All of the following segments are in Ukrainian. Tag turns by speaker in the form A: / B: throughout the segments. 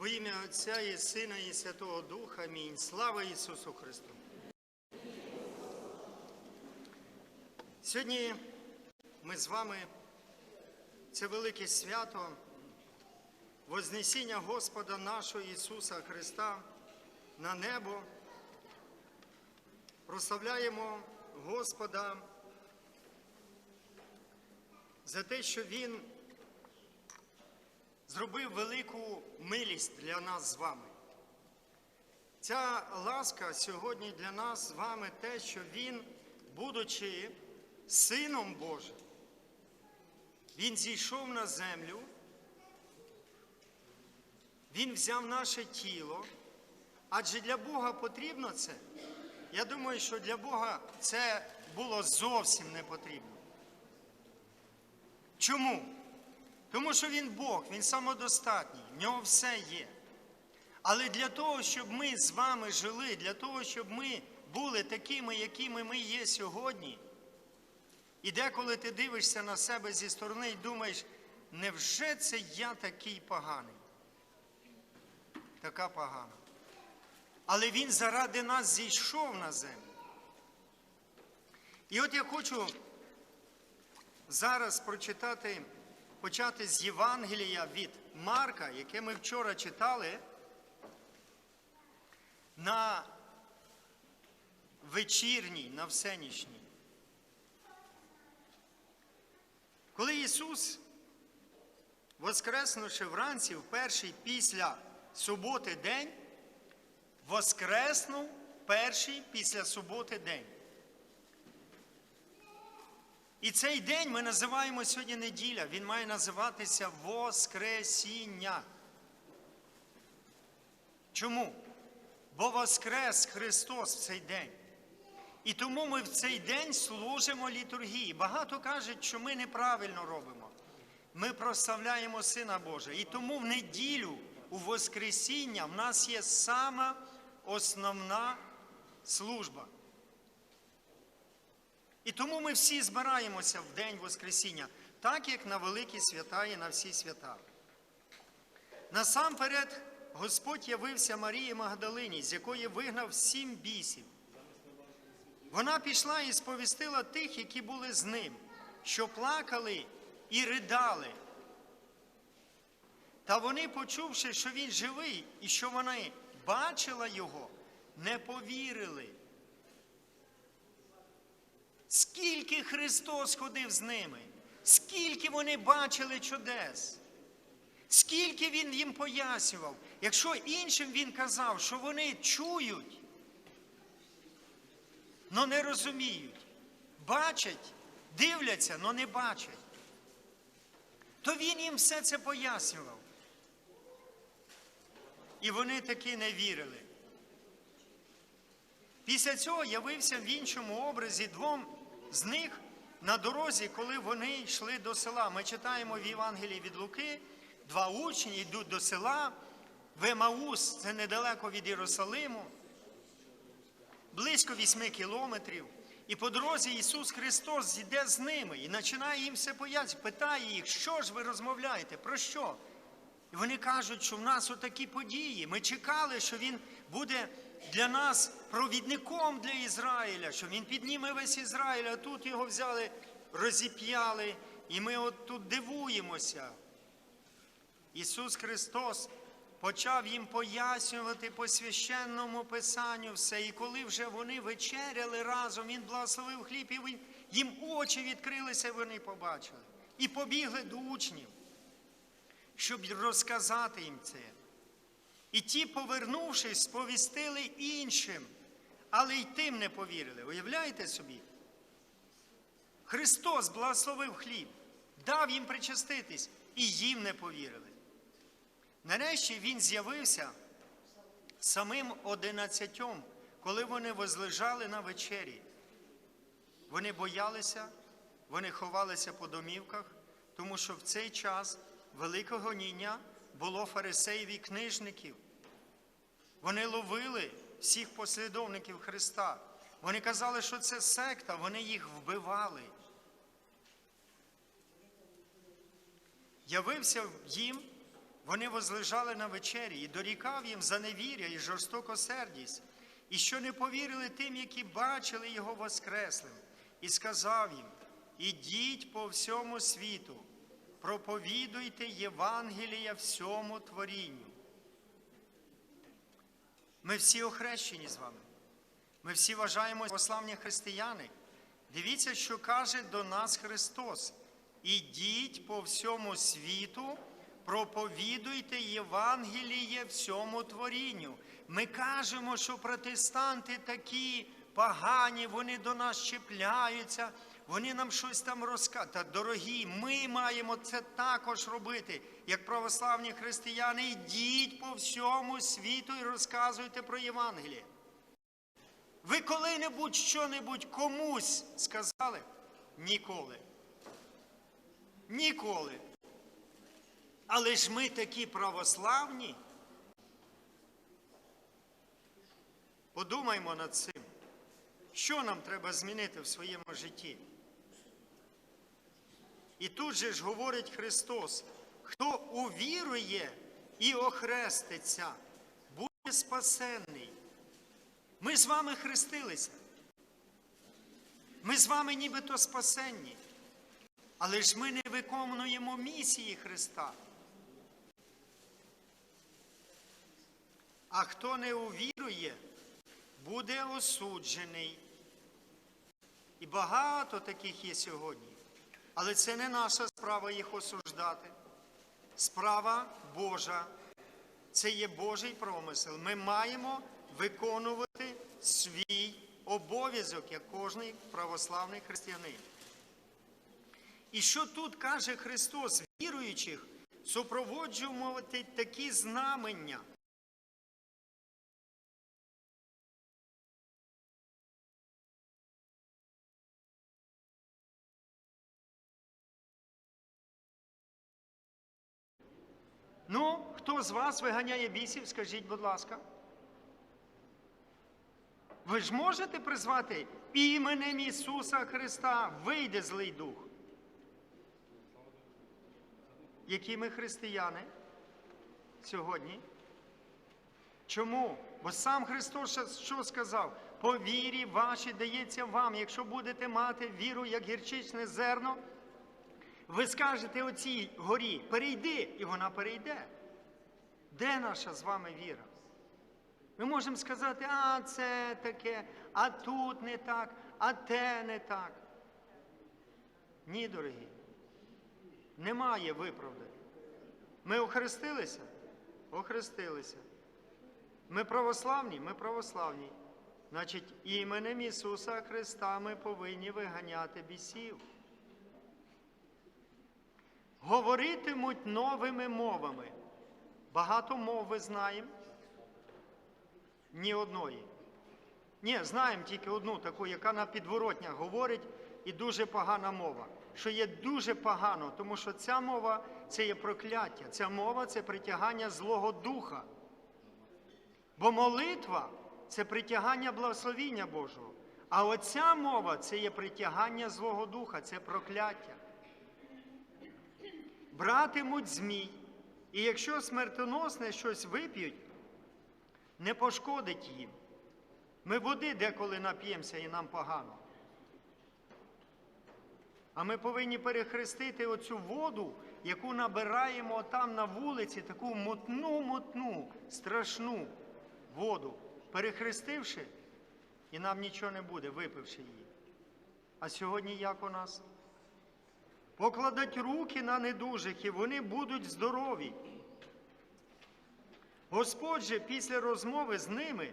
A: Во ім'я Отця і Сина, і Святого Духа. Амінь. Слава Ісусу Христу. Сьогодні ми з вами це велике свято, Вознесіння Господа нашого Ісуса Христа на небо. Прославляємо Господа за те, що Він зробив велику милість для нас з вами. Ця ласка сьогодні для нас з вами те, що Він, будучи Сином Божим, Він зійшов на землю, Він взяв наше тіло, адже для Бога потрібно це. Я думаю, що для Бога це було зовсім не потрібно. Чому? Тому що він Бог, він самодостатній, в нього все є. Але для того, щоб ми з вами жили, для того, щоб ми були такими, якими ми є сьогодні, і деколи ти дивишся на себе зі сторони і думаєш, невже це я такий поганий? Така погана. Але він заради нас зійшов на землю. І от я хочу зараз прочитати, почати з Євангелія від Марка, яке ми вчора читали, на вечірній, на всенічній. Коли Ісус, воскреснувши вранці в перший після суботи день, воскреснув перший після суботи день. І цей день ми називаємо сьогодні неділя. Він має називатися Воскресіння. Чому? Бо Воскрес Христос в цей день. І тому ми в цей день служимо літургії. Багато кажуть, що ми неправильно робимо. Ми прославляємо Сина Божого. І тому в неділю, у Воскресіння, в нас є сама основна служба. І тому ми всі збираємося в День Воскресіння, так як на великі свята і на всі свята. Насамперед, Господь явився Марії Магдалині, з якої вигнав сім бісів. Вона пішла і сповістила тих, які були з ним, що плакали і ридали. Та вони, почувши, що він живий і що вона бачила його, не повірили. Скільки Христос ходив з ними, скільки вони бачили чудес, скільки Він їм пояснював. Якщо іншим Він казав, що вони чують, але не розуміють, бачать, дивляться, але не бачать, то Він їм все це пояснював. І вони таки не вірили. Після цього явився в іншому образі двом з них на дорозі, коли вони йшли до села. Ми читаємо в Євангелії від Луки, два учні йдуть до села, в Емаус, це недалеко від Єрусалиму, близько вісьми кілометрів. І по дорозі Ісус Христос йде з ними і починає їм все пояснювати, питає їх, що ж ви розмовляєте, про що? І вони кажуть, що в нас отакі події. Ми чекали, що Він буде для нас провідником для Ізраїля, що він підніме весь Ізраїль, а тут його взяли, розіп'яли, і ми от тут дивуємося. Ісус Христос почав їм пояснювати по священному Писанню все. І коли вже вони вечеряли разом, Він благословив хліб, і їм очі відкрилися, вони побачили. І побігли до учнів, щоб розказати їм це. І ті, повернувшись, сповістили іншим, але й тим не повірили. Уявляєте собі? Христос благословив хліб, дав їм причаститись, і їм не повірили. Нарешті Він з'явився самим одинадцятьом, коли вони возлежали на вечері. Вони боялися, вони ховалися по домівках, тому що в цей час великого гоніння було фарисеїв і книжників. Вони ловили всіх послідовників Христа. Вони казали, що це секта, вони їх вбивали. Явився їм вони возлежали на вечері і дорікав їм за невір'я і жорстокосердість, і що не повірили тим, які бачили його воскреслим, і сказав їм: Ідіть по всьому світу, проповідуйте Євангелія всьому творінню. Ми всі охрещені з вами. Ми всі вважаємо пославні християни. Дивіться, що каже до нас Христос. Ідіть по всьому світу, проповідуйте Євангеліє всьому творінню. Ми кажемо, що протестанти такі погані, вони до нас чіпляються, вони нам щось там розказують. Та, дорогі, ми маємо це також робити, як православні християни. Ідіть по всьому світу і розказуйте про Євангеліє. Ви коли-небудь що-небудь комусь сказали? Ніколи. Ніколи. Але ж ми такі православні. Подумаймо над цим. Що нам треба змінити в своєму житті? І тут же ж говорить Христос, хто увірує і охреститься, буде спасенний. Ми з вами хрестилися. Ми з вами нібито спасенні. Але ж ми не виконуємо місії Христа. А хто не увірує, буде осуджений. І багато таких є сьогодні. Але це не наша справа їх осуждати. Справа Божа. Це є Божий промисел. Ми маємо виконувати свій обов'язок, як кожний православний християнин. І що тут каже Христос, віруючих, супроводжувати такі знамення. З вас виганяє бісів, скажіть, будь ласка. Ви ж можете призвати іменем Ісуса Христа, вийде злий дух. Які ми християни сьогодні? Чому? Бо сам Христос що сказав? По вірі вашій дається вам, якщо будете мати віру, як гірчичне зерно, ви скажете оцій горі, перейди, і вона перейде. Де наша з вами віра? Ми можемо сказати, а це таке, а тут не так, а те не так. Ні, дорогі. Немає виправдань. Ми охрестилися? Охрестилися. Ми православні? Ми православні. Значить, іменем Ісуса Христа ми повинні виганяти бісів. Говоритимуть новими мовами. Багато мов ви знаємо? Ні одної. Ні, знаємо тільки одну таку, яка на підворотнях говорить, і дуже погана мова. Що є дуже погано, тому що ця мова це є прокляття. Ця мова це притягання Злого Духа. Бо молитва це притягання благословіння Божого. А оця мова це є притягання Злого Духа, це прокляття. Братимуть змій, і якщо смертоносне щось вип'ють, не пошкодить їм. Ми води деколи нап'ємося і нам погано. А ми повинні перехрестити оцю воду, яку набираємо там на вулиці, таку мотну-мотну, страшну воду, перехрестивши, і нам нічого не буде, випивши її. А сьогодні як у нас? Покладуть руки на недужих, і вони будуть здорові. Господь же після розмови з ними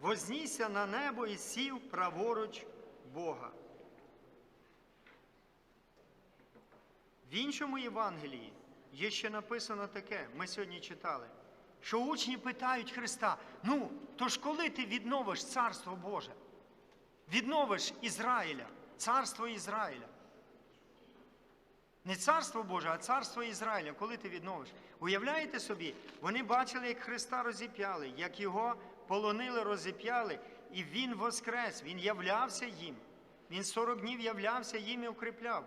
A: вознісся на небо і сів праворуч Бога. В іншому Євангелії є ще написано таке, ми сьогодні читали, що учні питають Христа: ну, то ж коли ти відновиш Царство Боже? Відновиш Ізраїля, царство Ізраїля. Не царство Боже, а царство Ізраїля, коли ти відновиш. Уявляєте собі, вони бачили, як Христа розіп'яли, як його полонили, розіп'яли, і Він воскрес, Він являвся їм. Він 40 днів являвся їм і укріпляв.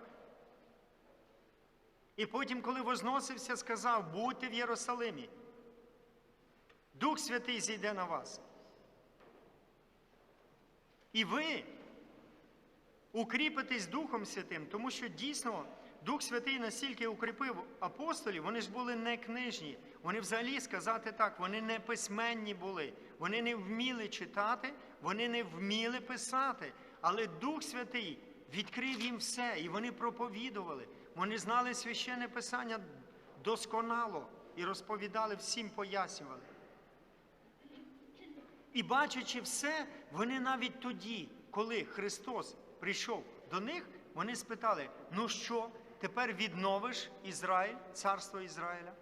A: І потім, коли возносився, сказав: будьте в Єрусалимі. Дух Святий зійде на вас. І ви укріпитесь Духом Святим, тому що дійсно Дух Святий настільки укріпив апостолів, вони ж були не книжні. Вони взагалі сказати так, вони не письменні були, вони не вміли читати, вони не вміли писати. Але Дух Святий відкрив їм все, і вони проповідували. Вони знали священне писання досконало і розповідали всім, пояснювали. І бачачи все, вони навіть тоді, коли Христос прийшов до них, вони спитали: ну що, тепер відновиш Ізраїль, царство Ізраїля?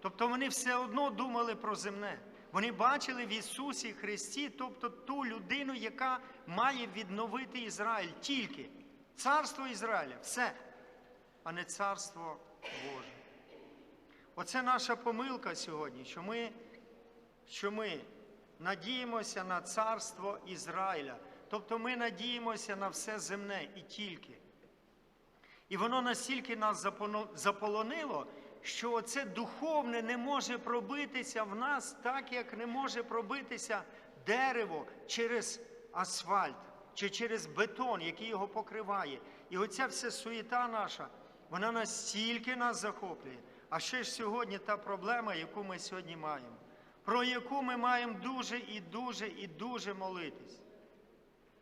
A: Тобто вони все одно думали про земне. Вони бачили в Ісусі Христі, тобто ту людину, яка має відновити Ізраїль тільки царство Ізраїля, все, а не царство Боже. Оце наша помилка сьогодні, що ми, що ми надіємося на царство Ізраїля. Тобто ми надіємося на все земне і тільки. І воно настільки нас заполонило, що оце духовне не може пробитися в нас так, як не може пробитися дерево через асфальт чи через бетон, який його покриває. І оця вся суєта наша, вона настільки нас захоплює. А ще ж сьогодні та проблема, яку ми сьогодні маємо, про яку ми маємо дуже і дуже і дуже молитись.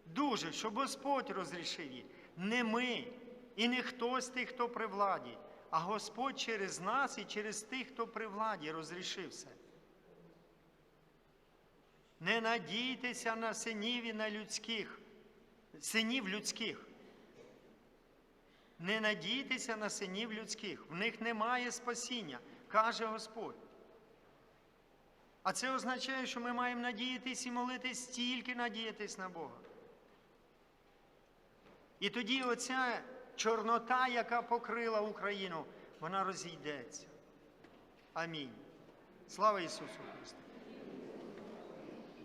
A: Дуже, щоб Господь розрішив її. Не ми і не хтось тих, хто при владі, а Господь через нас і через тих, хто при владі, розрішив все. Не надійтеся на синів і на людських, синів людських. Не надійтеся на синів людських, в них немає спасіння, каже Господь. А це означає, що ми маємо надіятись і молитись тільки надіятись на Бога. І тоді оця чорнота, яка покрила Україну, вона розійдеться. Амінь. Слава Ісусу Христу!